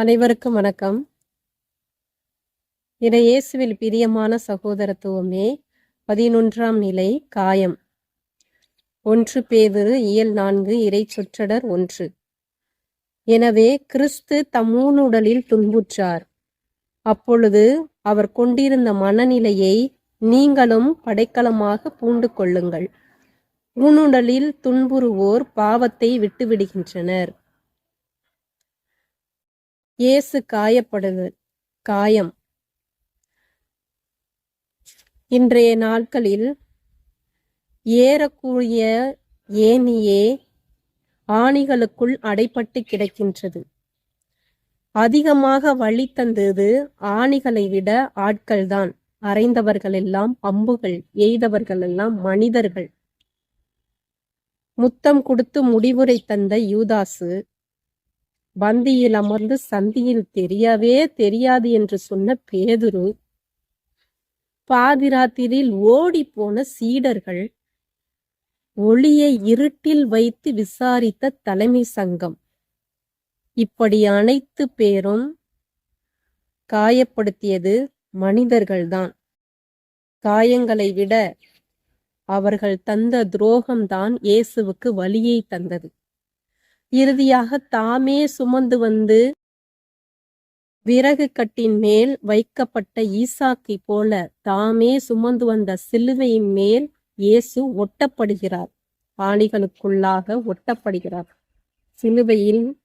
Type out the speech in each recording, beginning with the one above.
அனைவருக்கும் வணக்கம். இறை இயேசுவில் பிரியமான சகோதரத்துவமே பதினொன்றாம் நிலை காயம். ஒன்று பேதுரு இயல் நான்கு இறை சொற்றடர் ஒன்று. எனவே கிறிஸ்து தம்மூனுடலில் துன்புற்றார். அப்பொழுது அவர் கொண்டிருந்த மனநிலையை நீங்களும் படைக்கலமாக பூண்டு கொள்ளுங்கள். ஊனுடலில் துன்புறுவோர் பாவத்தை விட்டுவிடுகின்றனர். இயேசு காயப்படுதல் காயம். இன்றைய நாட்களில் ஏறக்கூடிய ஏனியே ஆணிகளுக்குள் அடைப்பட்டு கிடக்கின்றது. அதிகமாக வழி தந்தது ஆணிகளை விட ஆட்கள்தான். அறைந்தவர்கள் எல்லாம் அம்புகள் எய்தவர்கள் எல்லாம் மனிதர்கள். முத்தம் கொடுத்து முடிவுரை தந்த யூதாசு பந்தியில் அமர்ந்து சந்தியில் தெரியவே தெரியாது என்று சொன்ன பேதுரு பாதிராத்திரில் ஓடி போன சீடர்கள் ஒளியை இருட்டில் வைத்து விசாரித்த தலைமை சங்கம். இப்படி அனைத்து பேரும் காயப்படுத்தியது மனிதர்கள்தான். காயங்களை விட அவர்கள் தந்த துரோகம்தான் இயேசுவுக்கு வலியை தந்தது. இறுதியாக தாமே சுமந்து வந்து விறகு கட்டின் மேல் வைக்கப்பட்ட ஈசாக்கை போல தாமே சுமந்து வந்த சிலுவையின் மேல் இயேசு ஒட்டப்படுகிறார். ஆணிகளுக்குள்ளாக ஒட்டப்படுகிறார். சிலுவையில்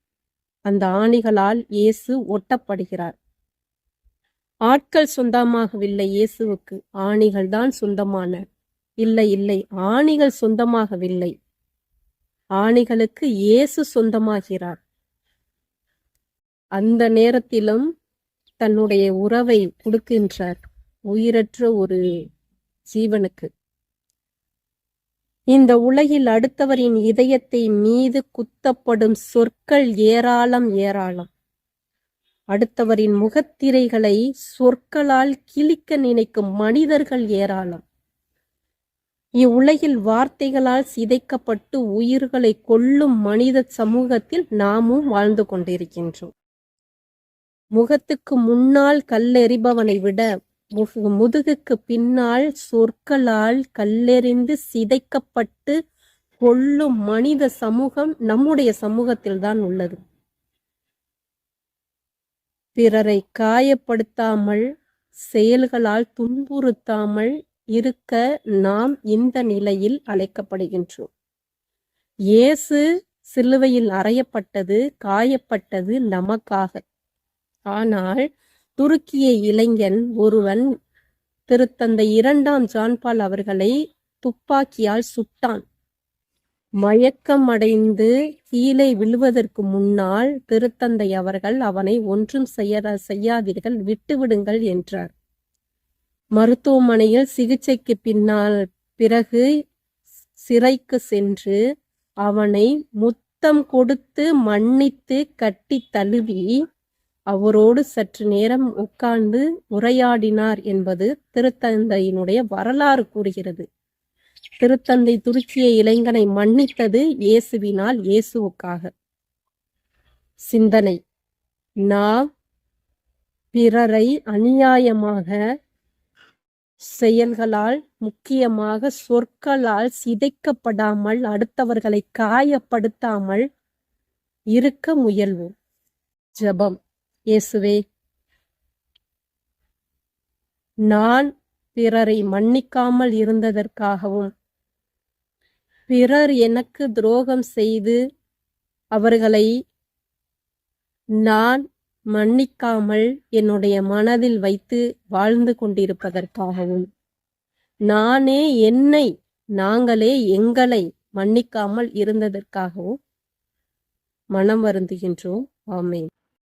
அந்த ஆணிகளால் இயேசு ஒட்டப்படுகிறார். ஆட்கள் சொந்தமாகவில்லை இயேசுவுக்கு. ஆணிகள் தான் சொந்தமான. இல்லை இல்லை ஆணிகள் சொந்தமாகவில்லை. ஆணிகளுக்கு இயேசு சொந்தமாகிறார். அந்த நேரத்திலும் தன்னுடைய உறவை கொடுக்கின்றார். உயிரற்ற ஒரு ஜீவனுக்கு. இந்த உலகில் அடுத்தவரின் இதயத்தை மீது குத்தப்படும் சொற்கள் ஏராளம் ஏராளம். அடுத்தவரின் முகத்திரைகளை சொற்களால் கிழிக்க நினைக்கும் மனிதர்கள் ஏராளம். இவ்வுலகில் வார்த்தைகளால் சிதைக்கப்பட்டு உயிர்களை கொல்லும் மனித சமூகத்தில் நாமும் வாழ்ந்து கொண்டிருக்கின்றோம். முகத்துக்கு முன்னால் கல்லெறிபவனை விட முதுகுக்கு பின்னால் சொற்களால் கல்லெறிந்து சிதைக்கப்பட்டு கொல்லும் மனித சமூகம் நம்முடைய சமூகத்தில் தான் உள்ளது. பிறரை காயப்படுத்தாமல் செயல்களால் துன்புறுத்தாமல் இருக்க நாம் இந்த நிலையில் அழைக்கப்படுகின்றோம். இயேசு சிலுவையில் அறையப்பட்டது காயப்பட்டது நமக்காக. ஆனால் துருக்கிய இளைஞன் ஒருவன் திருத்தந்தை இரண்டாம் ஜான்பால் அவர்களை துப்பாக்கியால் சுட்டான். மயக்கம் அடைந்து கீழே விழுவதற்கு முன்னால் திருத்தந்தை அவர்கள் அவனை ஒன்றும் செய்ய செய்யாதீர்கள் விட்டுவிடுங்கள் என்றார். மருத்துவமனையில் சிகிச்சைக்கு பின்னால் பிறகு சிறைக்கு சென்று அவனை முத்தம் கொடுத்து மன்னித்து கட்டி தழுவி அவரோடு சற்று நேரம் உட்கார்ந்து உரையாடினார் என்பது திருத்தந்தையினுடைய வரலாறு கூறுகிறது. திருத்தந்தை துருக்கிய இளைஞனை மன்னித்தது இயேசுவினால் இயேசுவுக்காக. சிந்தனை. நாம் பிறரை அநியாயமாக செயல்களால் முக்கியமாக சொற்களால் சிதைக்கப்படாமல் அடுத்தவர்களை காயப்படுத்தாமல் இருக்க முயல்வோம். ஜபம். இயேசுவே நான் பிறரை மன்னிக்காமல் இருந்ததற்காகவும் பிறர் எனக்கு துரோகம் செய்து அவர்களை நான் மன்னிக்காமல் என்னுடைய மனதில் வைத்து வாழ்ந்து கொண்டிருப்பதற்காகவும். நானே என்னை நாங்களே எங்களை மன்னிக்காமல் இருந்ததற்காகவும் மனம் வருந்துகின்றோம். ஆமேன்.